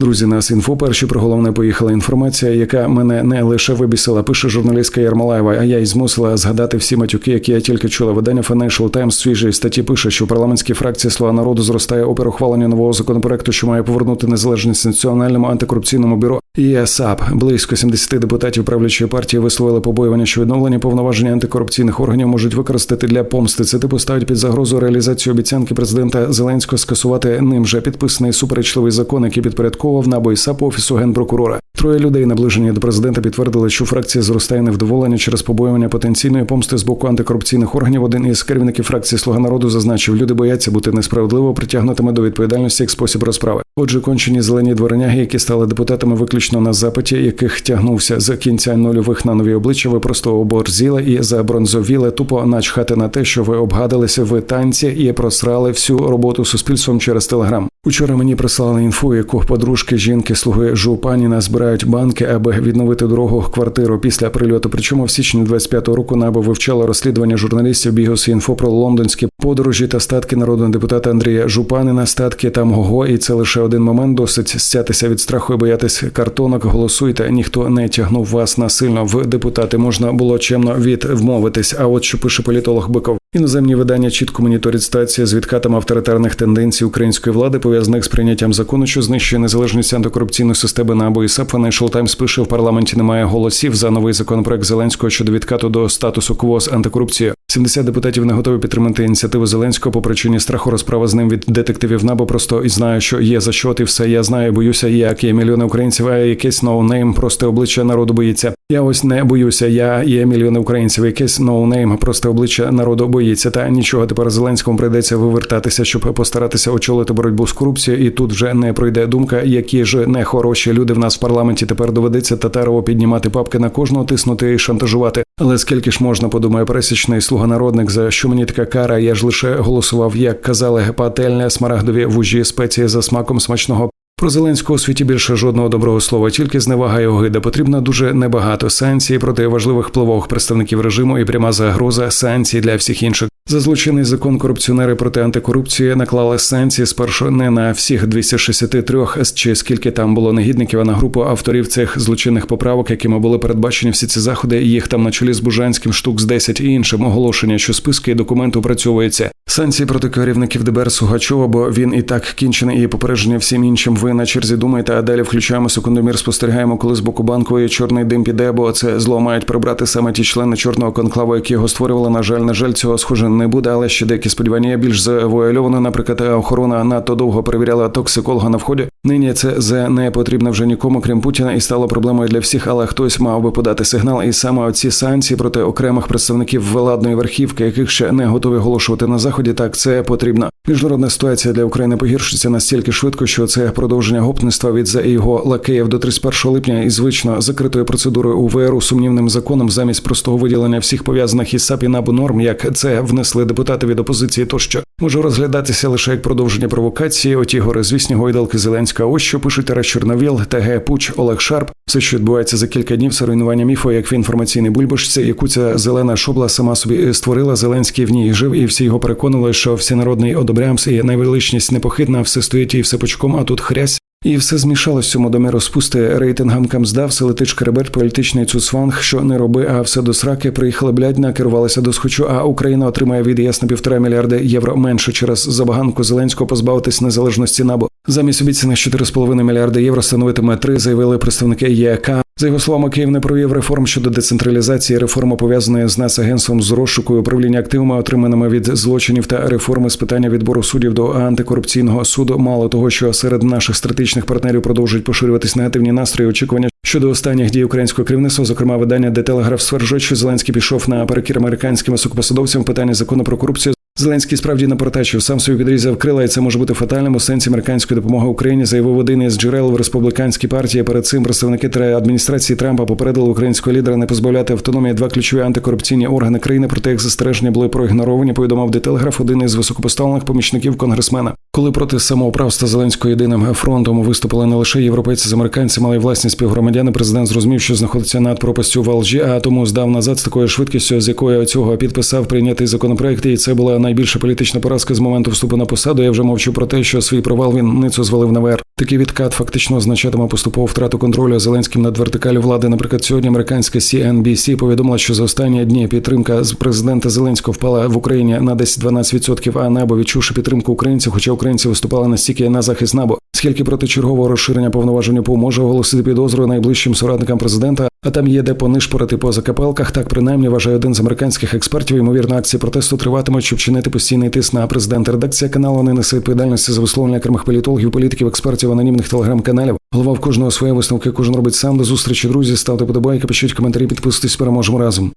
Друзі, нас інфо перші про головне поїхала інформація, яка мене не лише вибісила, пише журналістка Ярмолаєва, а я й змусила згадати всі матюки, які я тільки чула. Видання Financial Times свіжої статті пише, що в парламентській фракції Слуга народу зростає опір ухвалення нового законопроекту, що має повернути незалежність національному антикорупційному бюро і САП. Близько 70 депутатів правлячої партії висловили побоювання, що відновлення повноваження антикорупційних органів можуть використати для помсти. Це типу ставить під загрозу реалізацію обіцянки президента Зеленського скасувати ним вже підписаний суперечливий закон, який підпорядковував НАБУ і САП офісу генпрокурора. Троє людей, наближені до президента, підтвердили, що фракція зростає невдоволення через побоювання потенційної помсти з боку антикорупційних органів. Один із керівників фракції Слуга народу зазначив, люди бояться бути несправедливо притягнутими до відповідальності як спосіб розправи. Отже, кончені зелені дворяняги, які стали депутатами виключно на запиті, яких тягнувся з кінця нульових на нові обличчя, ви просто оборзіли і забронзовіли, тупо начхати на те, що ви обгадалися в танці і просрали всю роботу суспільством через телеграм. Учора мені прислали інфу, яку подружки жінки слуги Жупаніна збирають банки, аби відновити дорогу квартиру після прильоту. Причому в січні 25-го року НАБУ вивчала розслідування журналістів Бігос інфо про лондонські подорожі та статки народного депутата Андрія Жупанина. Статки там го, і це лише один момент. Досить стятися від страху і боятись картонок. Голосуйте. Ніхто не тягнув вас насильно в депутати. Можна було чемно відмовитись. А от що пише політолог Биков. Іноземні видання чітко моніторять ситуацію з відкатом авторитарних тенденцій української влади, пов'язаних з прийняттям закону, що знищує незалежність антикорупційної системи НАБУ і САП. Financial Times пише, в парламенті немає голосів за новий законопроект Зеленського щодо відкату до статусу КВО з антикорупцією. 70 депутатів не готові підтримати ініціативу Зеленського по причині страху розправи з ним від детективів НАБУ. Просто і знаю, що є за що ти все. Я знаю, боюся, як є мільйони українців, а якесь ноунейм, просто обличчя народу боїться. Я ось не боюся. Я є мільйони українців. Якесь ноунейм, просто обличчя народу боїться. Та нічого тепер Зеленському прийдеться вивертатися, щоб постаратися очолити боротьбу з корупцією. І тут вже не пройде думка, які ж нехороші люди в нас в парламенті. Тепер доведеться татарово піднімати папки на кожного, тиснути і шантажувати. Але скільки ж можна, подумає пересічний слуга народник, за що мені така кара? Я ж лише голосував, як казали, пательне, смарагдові вужі спеції за смаком смачного. Про Зеленського у світі більше жодного доброго слова, тільки зневага і огида. Потрібно дуже небагато санкцій проти важливих впливових представників режиму і пряма загроза санкцій для всіх інших. За злочинний закон корупціонери проти антикорупції наклали санкції спершу не на всіх 263 чи скільки там було негідників, а на групу авторів цих злочинних поправок, якими були передбачені всі ці заходи. Їх там на чолі з Бужанським штук з 10 і іншим оголошення, що списки і документи опрацьовуються. Санкції проти керівників ДБР Сугачова, бо він і так кінчений, і попередження всім іншим. Ви на черзі думаєте, а далі включаємо секундомір, спостерігаємо, коли з боку банкової чорний дим піде, бо це зло мають прибрати саме ті члени чорного конклаву, які його створювали. На жаль, на жаль, цього схоже не буде, але ще деякі сподівання більш завуальовано. Наприклад, охорона надто довго перевіряла токсиколога на вході. Нині це з не потрібно вже нікому, крім Путіна, і стало проблемою для всіх. Але хтось мав би подати сигнал, і саме оці санкції проти окремих представників владної верхівки, яких ще не готові оголошувати на заході. Так це потрібно. Міжнародна ситуація для України погіршиться настільки швидко, що це продовження гопництва від за його лакеїв до 31 липня і звично закритою процедурою УВРу сумнівним законом замість простого виділення всіх пов'язаних із САП і НАБУ норм, як це внесли депутати від опозиції, тощо може розглядатися лише як продовження провокації. Оті горизвісні гойдалки Зеленська. Ось що пишуть Тарас Чорновіл, ТГ Пуч, Олег Шарп. Все, що відбувається за кілька днів, це руйнування міфу, як в інформаційній бульбашці, яку ця зелена шобла сама собі створила. Зеленський в ній жив, і всі його переконували, що всенародний одобрямс і найвеличність непохитна, все стоїть і все почком, а тут хрясь. І все змішалось цьому домі розпусти рейтингам Камздав, селетич Кребет, політичний цуцванг, що не роби, а все до сраки. Приїхали блядь, керувалися до схочу. А Україна отримає від ЄС на півтора мільярди євро менше через забаганку Зеленського позбавитись незалежності набу. Замість обіцяних 4,5 мільярди євро становитиме 3, заявили представники ЄК. За його словами, Київ не провів реформ щодо децентралізації, реформа пов'язаної з Нацагентством з розшуку і управління активами, отриманими від злочинів та реформи з питання відбору суддів до антикорупційного суду. Мало того, що серед наших стратегічних партнерів продовжують поширюватись негативні настрої. Очікування щодо останніх дій українського керівництва, зокрема видання де телеграф стверджує, що Зеленський пішов на перекір американським високопосадовцям в питанні закону про корупцію. Зеленський справді напортачив, сам собі підрізав крила, і це може бути фатальним у сенсі американської допомоги Україні. Заявив один із джерел в республіканській партії. Перед цим представники адміністрації Трампа попередили українського лідера не позбавляти автономії два ключові антикорупційні органи країни. Проте їх застереження були проігноровані. Повідомив де телеграф один із високопоставлених помічників конгресмена. Коли проти самоуправства Зеленського єдиним фронтом виступили не лише європейці з американцями, але й власні співгромадяни, президент зрозумів, що знаходиться над пропастю в Алжі, а тому здав назад з такою швидкістю, з якою цього підписав прийнятий законопроект. І це була найбільша політична поразка з моменту вступу на посаду. Я вже мовчу про те, що свій провал він ницю звалив на ВР. Такий відкат фактично означатиме поступову втрату контролю Зеленським над вертикалю влади. Наприклад, сьогодні американська CNBC повідомила, що за останні дні підтримка з президента Зеленського впала в Україні на десь 12%, а небо відчувши підтримку українців, хоча українці виступали настільки на захист набо. Скільки проти чергового розширення повноважень УПУ може оголосити підозру найближчим соратникам президента, а там є де понишпорити по закапелках. Так принаймні вважає один з американських експертів. Ймовірно, акції протесту триватимуть, щоб чинити постійний тиск на президента. Редакція каналу не несе відповідальності за висловлення окремих політологів, політиків, експертів, анонімних телеграм-каналів. Голова в кожного своє висновки. Кожен робить сам до зустрічі. Друзі, ставте подобайки, пишіть коментарі, підписуйтесь. Переможемо разом.